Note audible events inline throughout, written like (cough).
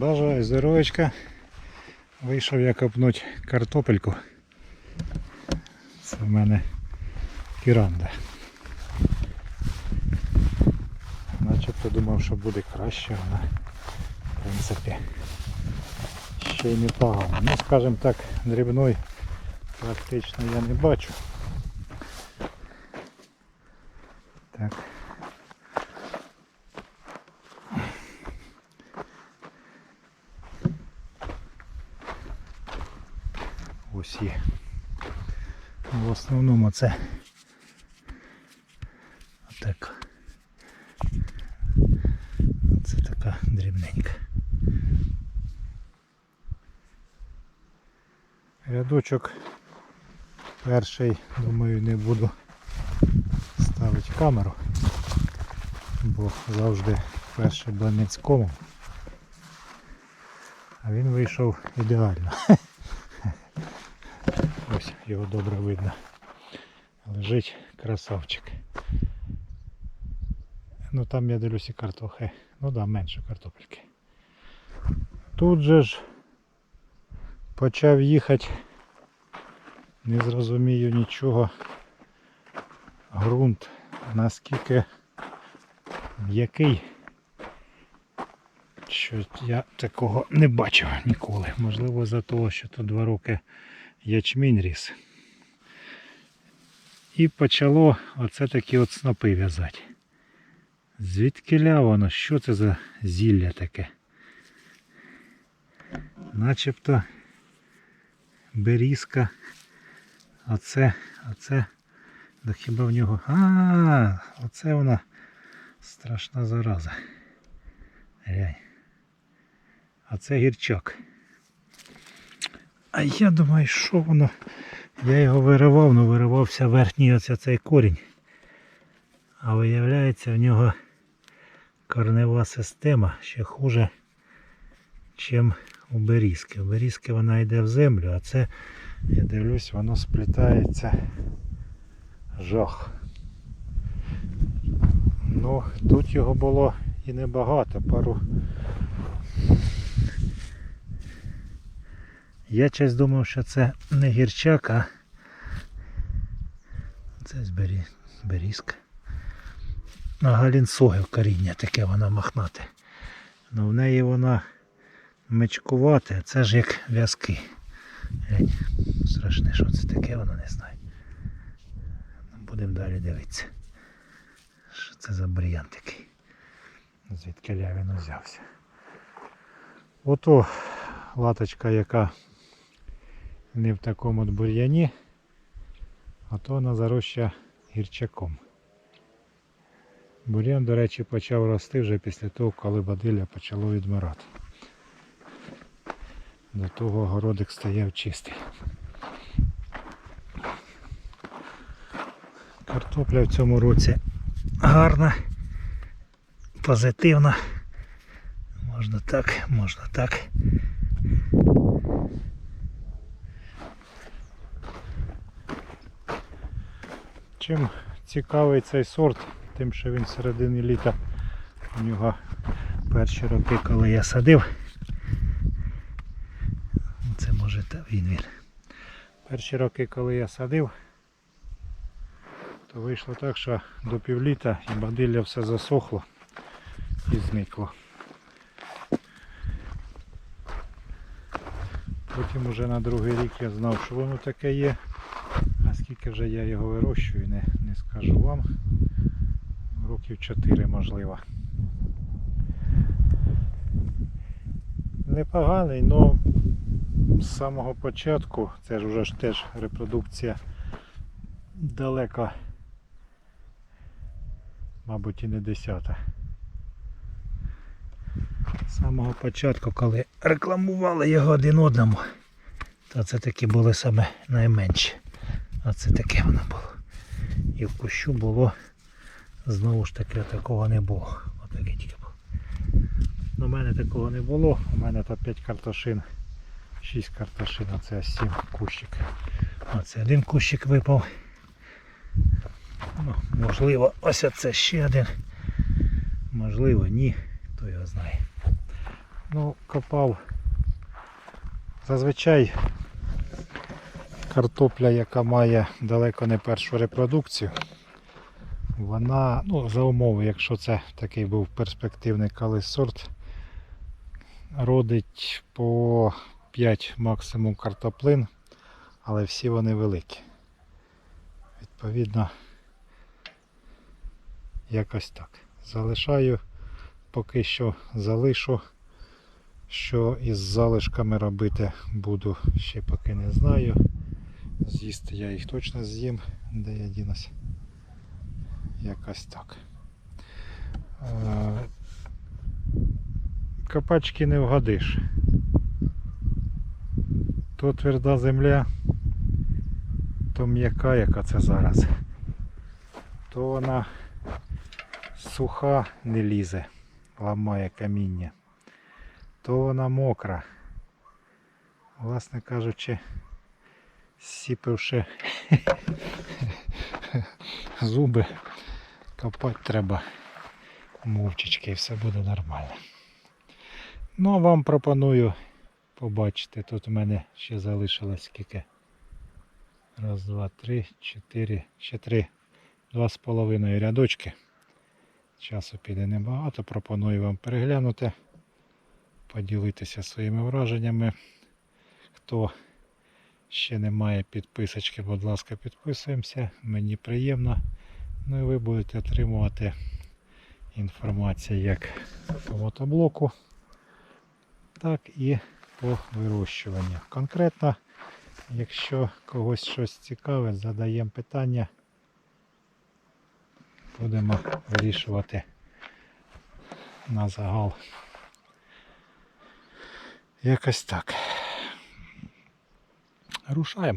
Бажаю здоровечка. Вийшов я копнуть картопельку. Це в мене кіранда. Начебто думав, що буде краще, вона в принципі ще й непогано. Ну скажімо так, дрібної практично я не бачу. Так. Ось є. В основному це отака. Це така дрібненька. Рядочок перший, думаю, не буду ставити камеру, бо завжди перший блинець комом. А він вийшов ідеально. (laughs) Ось його добре видно. Лежить красавчик. Ну там я дивлюся картохи. Ну да, менше картопельки. Тут же ж почав їхати. Не зрозумію нічого. Грунт наскільки м'який. Що я такого не бачив ніколи. Можливо за того, що тут два роки ячмінь ріс. І почало оце такі от снопи в'язати. Звідкиля воно? Що це за зілля таке? Начебто берізка. Оце, оце. Да хіба в нього. А, -а, -а оце вона страшна зараза. Глянь. А це гірчак. А я думаю, що воно. Я його виривав, ну виривався верхній оце цей корінь. А виявляється в нього корнева система ще хуже, чим у берізки. У берізки вона йде в землю, а це, я дивлюсь, воно сплітається жах. Ну, тут його було і небагато, пару. Я честь думав, що це не гірчак, а це з бері... берізка. На галінсою коріння таке вона махнате. Ну в неї вона мечкувате, а це ж як в'язки. Страшне, що це таке, воно не знаю. Будемо далі дивитися. Що це за бур'ян такий? Звідки він узявся. Ото латочка, яка не в такому от бур'яні, а то вона зароща гірчаком. Бур'ян, до речі, почав рости вже після того, коли бадилля почало відмирати. До того городик стояв чистий. Картопля в цьому році гарна, позитивна. Можна так, можна так. Чим цікавий цей сорт, тим, що він середини літа у нього перші роки, коли я садив. Це може та він він. Перші роки, коли я садив, то вийшло так, що до півліта і бадилля все засохло і зникло. Потім уже на другий рік я знав, що воно таке є. А скільки вже я його вирощую, не, не скажу вам. Років 4 можливо. Непоганий, але з самого початку, це ж вже ж теж репродукція далека, мабуть і не десята. З самого початку, коли рекламували його один одному, то це такі були саме найменші. Оце таке воно було. І в кущу було знову ж таки такого не було. Отаке тільки було. У мене такого не було. У мене тут 5 картошин, 6 картошин, а це 7 кущик. Оце один кущик випав. Ну, можливо, ось це ще один. Можливо, ні. Хто його знає. Ну, копав. Зазвичай картопля, яка має далеко не першу репродукцію, вона, ну, за умови, якщо це такий був перспективний колись сорт, родить по 5 максимум картоплин, але всі вони великі. Відповідно, якось так. Залишаю, поки що залишу. Що із залишками робити буду, ще поки не знаю. З'їсти я їх точно з'їм, де я дінусь. Якось так. Е, Копачки не вгодиш. То тверда земля, то м'яка, яка це зараз. То вона суха не лізе, ламає каміння то вона мокра. Власне кажучи, сіпивши зуби, копати треба мовчечки і все буде нормально. Ну а вам пропоную побачити. Тут у мене ще залишилось скільки. Раз, два, три, чотири, ще три, два з половиною рядочки. Часу піде небагато, пропоную вам переглянути поділитися своїми враженнями. Хто ще не має підписочки, будь ласка, підписуємося. Мені приємно. Ну і ви будете отримувати інформацію як по мотоблоку, так і по вирощуванню. Конкретно, якщо когось щось цікавить, задаємо питання, будемо вирішувати на загал. Якось так. ruszają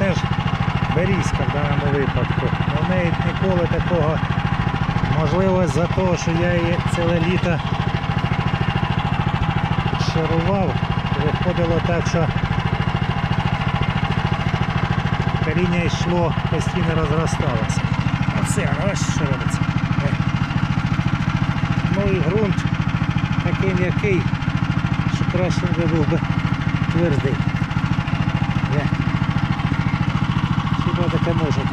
Оце ж берізка в даному випадку. Ну, В неї ніколи такого, можливо, за того, що я її ціле літо шарував, виходило так, що коріння йшло, постійно розросталося. Оце, ну ось що робиться. Е. Ну і ґрунт такий м'який, що краще би був би твердий. Є. Хіба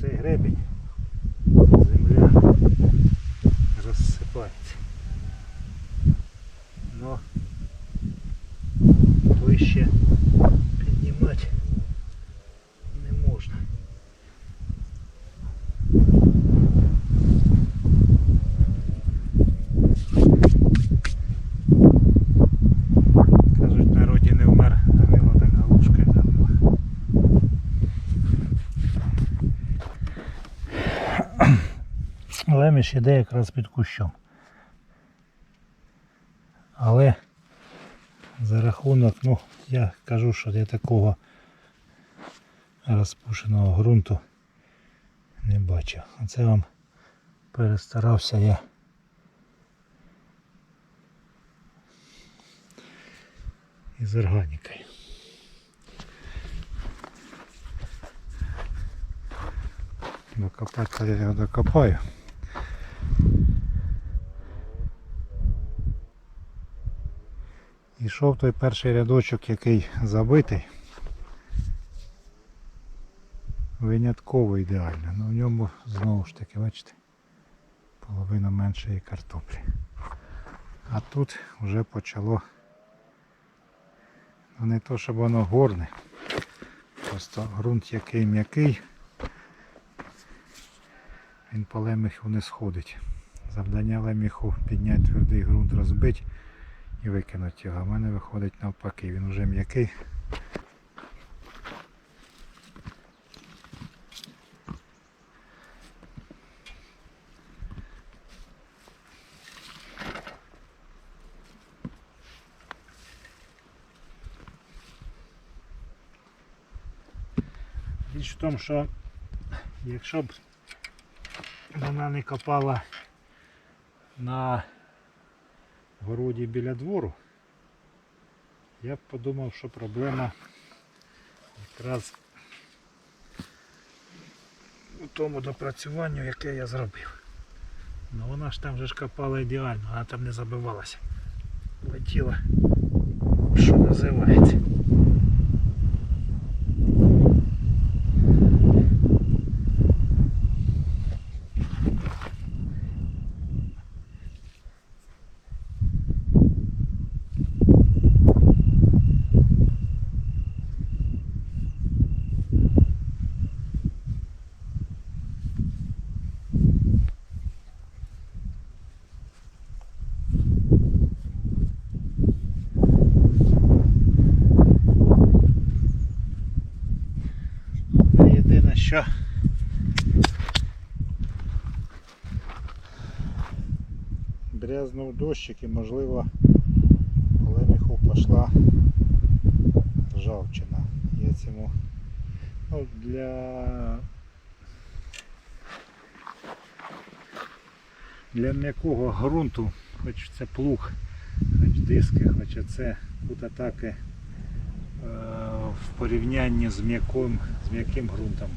цей гребень, Леміш іде якраз під кущом. Але за рахунок, ну, я кажу, що я такого розпушеного ґрунту не бачив. Оце вам перестарався я. із органікою. Докопати я його докопаю. Ішов той перший рядочок, який забитий. Винятково ідеально. Ну в ньому знову ж таки, бачите, половина меншої картоплі. А тут вже почало Ну не то, щоб воно горне. Просто ґрунт який м'який. Він по леміху не сходить. Завдання леміху підняти твердий ґрунт, розбити і викинути його. А в мене виходить навпаки, він вже м'який. Річ в тому, що якщо б вона не копала на городі біля двору, я б подумав, що проблема якраз у тому допрацюванню, яке я зробив. Ну вона ж там же ж копала ідеально, вона там не забивалася. Летіла, що називається. Що брязнув дощик і можливо леміху пішла ржавчина. Я цьому ну, для для м'якого ґрунту, хоч це плуг, хоч диски, хоч це кут атаки е, в порівнянні з м'яким, з м'яким ґрунтом.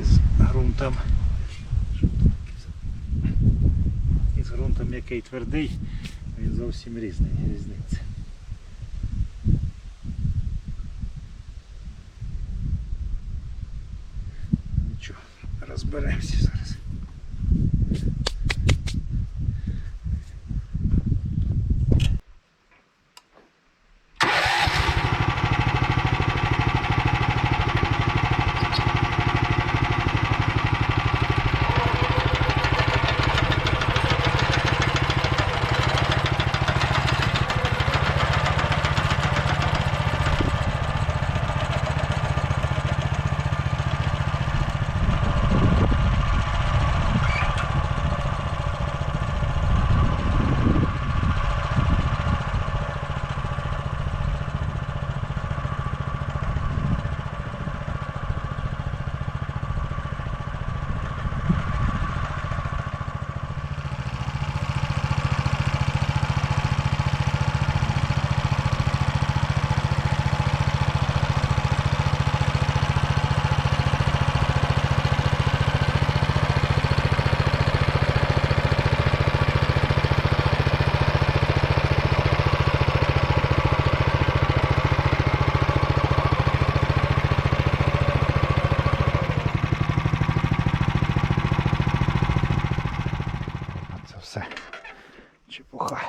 Із ґрунтом. Із ґрунтом, який твердий, він зовсім різний, різниця. Нічого, розберемося зараз. все. Чепуха.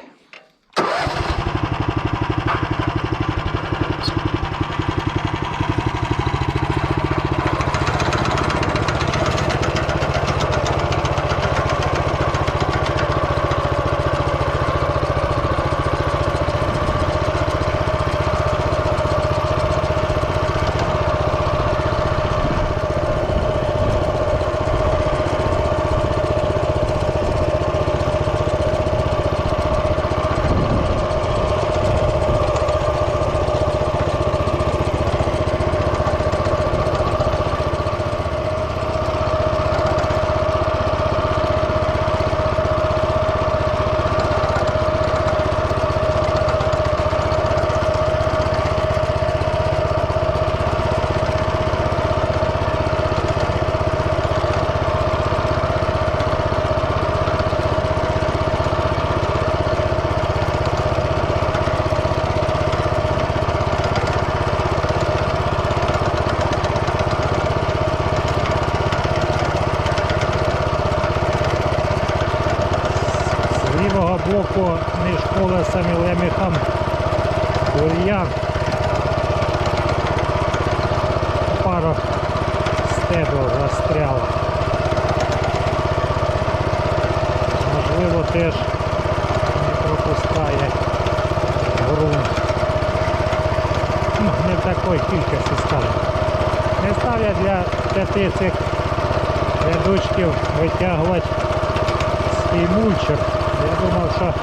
Рядочків витягувати свій мульчер. Я думав, що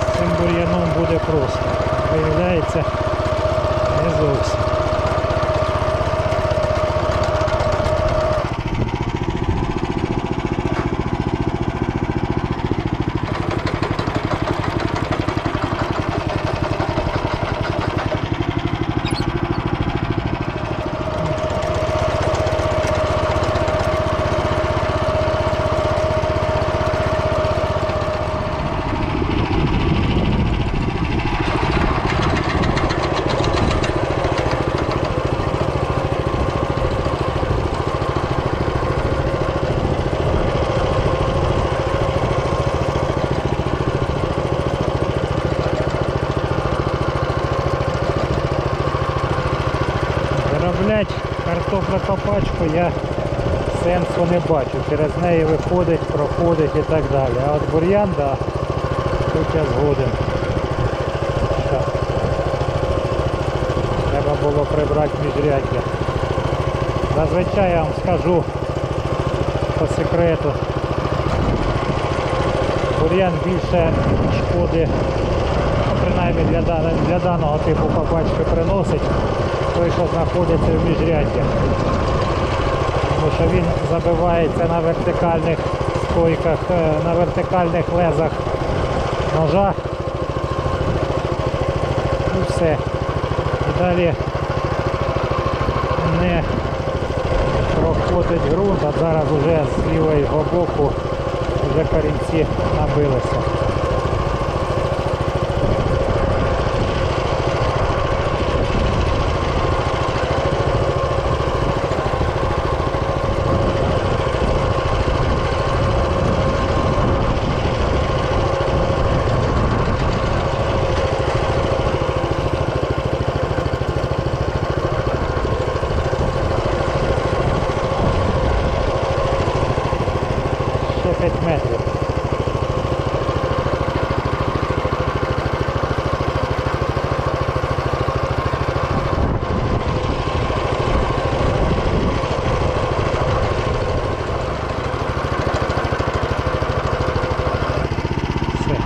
з цим бур'яном буде просто. Виявляється, не зовсім. Вироблять картофлекопачку я сенсу не бачу. Через неї виходить, проходить і так далі. А от бур'ян, да, тут я згоден. Що Треба було прибрати міжряддя. Зазвичай я вам скажу по секрету. Бур'ян більше шкоди, принаймні для, для даного типу копачки приносить той, що знаходиться в міжряддях. Тому що він забивається на вертикальних стойках, е, на вертикальних лезах ножа. І все. І далі не проходить ґрунт, а зараз вже з лівого боку вже корінці набилися. Ще 5 метрів. Все.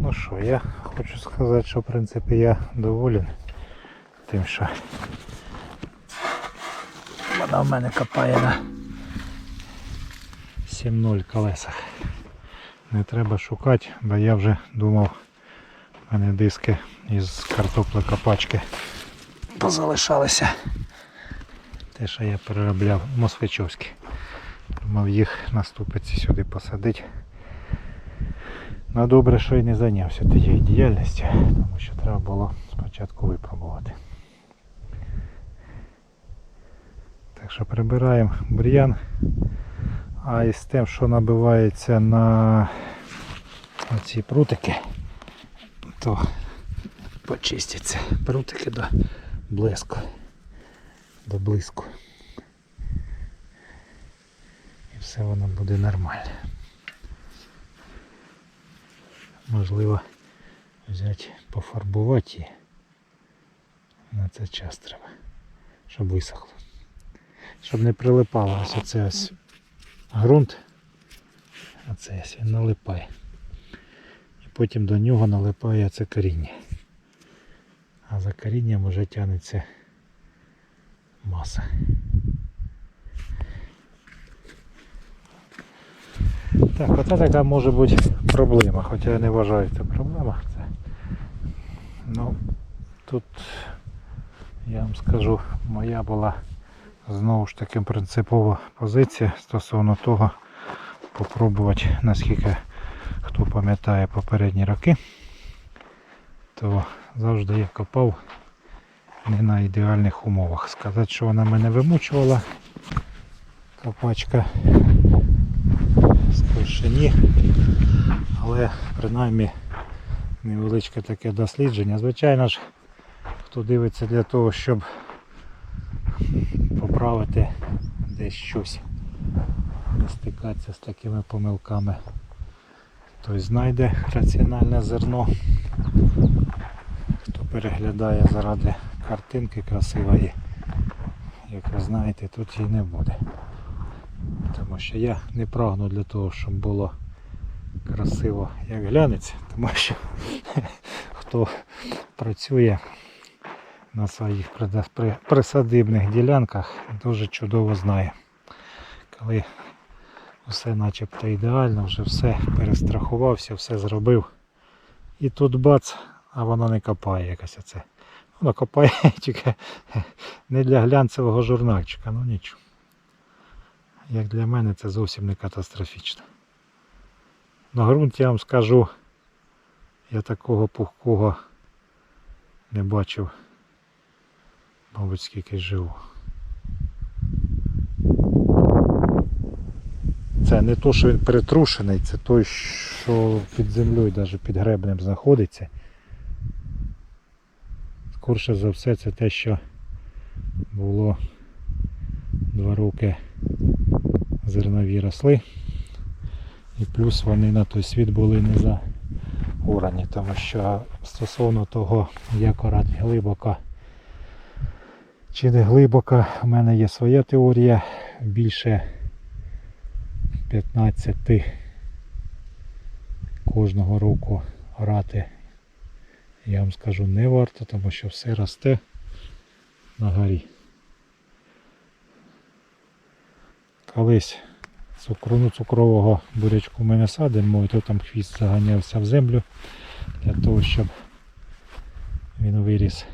Ну що, я хочу сказати, що в принципі я доволен тим, що вона в мене копає на 7.0 колесах. Не треба шукати, бо я вже думав, в мене диски із картоплекопачки позалишалися. Те, що я переробляв Мосфечовські. Думав їх на ступиці сюди посадити. Ну добре, що і не зайнявся тією діяльністю, тому що треба було спочатку випробувати. Так що прибираємо бур'ян. А із тим, що набивається на ці прутики, то почистяться прутики до блиску. До блиску. І все воно буде нормально. Можливо взяти пофарбувати її. На це час треба. Щоб висохло. Щоб не прилипало ось оце ось ґрунт. А це ось він налипає. І потім до нього налипає це коріння. А за корінням вже тягнеться маса. Так, оце така може бути проблема, хоча я не вважаю це проблема. Це, ну, тут я вам скажу, моя була знову ж таки принципова позиція стосовно того, попробувати, наскільки хто пам'ятає попередні роки, то завжди я копав не на ідеальних умовах. Сказати, що вона мене вимучувала, копачка, скорше ні. Але принаймні невеличке таке дослідження. Звичайно ж, хто дивиться для того, щоб поправити десь щось, не стикатися з такими помилками, той знайде раціональне зерно. Хто переглядає заради картинки красивої, як ви знаєте, тут її не буде. Тому що я не прагну для того, щоб було красиво як глянеться, тому що (laughs) хто працює на своїх присадибних ділянках, дуже чудово знає. Коли все начебто ідеально, вже все перестрахувався, все зробив. І тут бац, а воно не копає якось оце. Воно копає (laughs) тільки не для глянцевого журнальчика, ну нічого. Як для мене це зовсім не катастрофічно. На ґрунт я вам скажу, я такого пухкого не бачив, мабуть, скільки живу. Це не то, що він перетрушений, це той, що під землею, навіть під гребнем знаходиться. Скорше за все це те, що було два роки зернові росли. І плюс вони на той світ були не заорані, тому що стосовно того, як орати глибоко чи не глибоко, у мене є своя теорія. Більше 15 кожного року орати, я вам скажу, не варто, тому що все росте на горі. Колись цукру, цукрового бурячку ми не садимо, і то там хвіст заганявся в землю для того, щоб він виріс.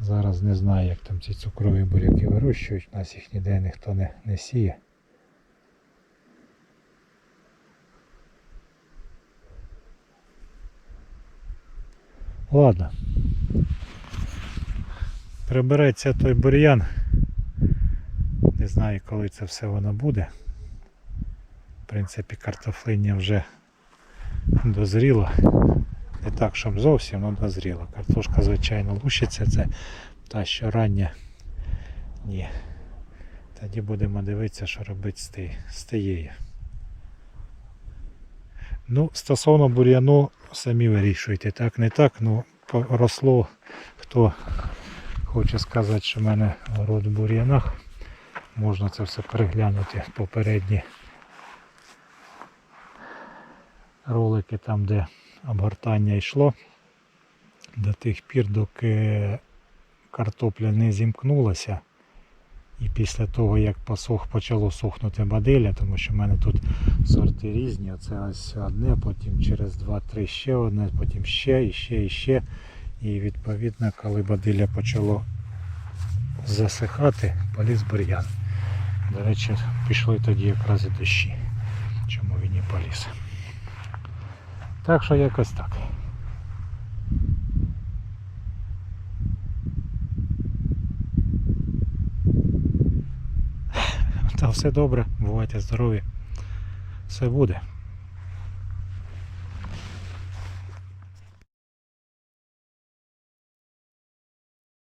Зараз не знаю, як там ці цукрові буряки вирощують, у нас їх ніде ніхто не, не сіє. Ладно. Прибереться той бур'ян. Не знаю, коли це все воно буде. В принципі, картофлиння вже дозріла. Не так, щоб зовсім, але дозріла. Картошка, звичайно, лущиться, це та, що рання. Ні. Тоді будемо дивитися, що робити з тією- з тією. Ну, стосовно бур'яну, самі вирішуйте. Так, не так, ну росло. Хто хоче сказати, що в мене город в бур'янах, можна це все переглянути попередні ролики там, де обгортання йшло. До тих пір, доки картопля не зімкнулася. І після того, як посох почало сохнути баделя, тому що в мене тут сорти різні. Оце ось одне, потім через 2-3 ще одне, потім ще і ще і ще. І відповідно, коли бадилля почало засихати, поліз бур'ян. До речі, пішли тоді якраз і дощі. Чому він і поліз. Так що якось так. Та все добре, бувайте здорові. Все буде.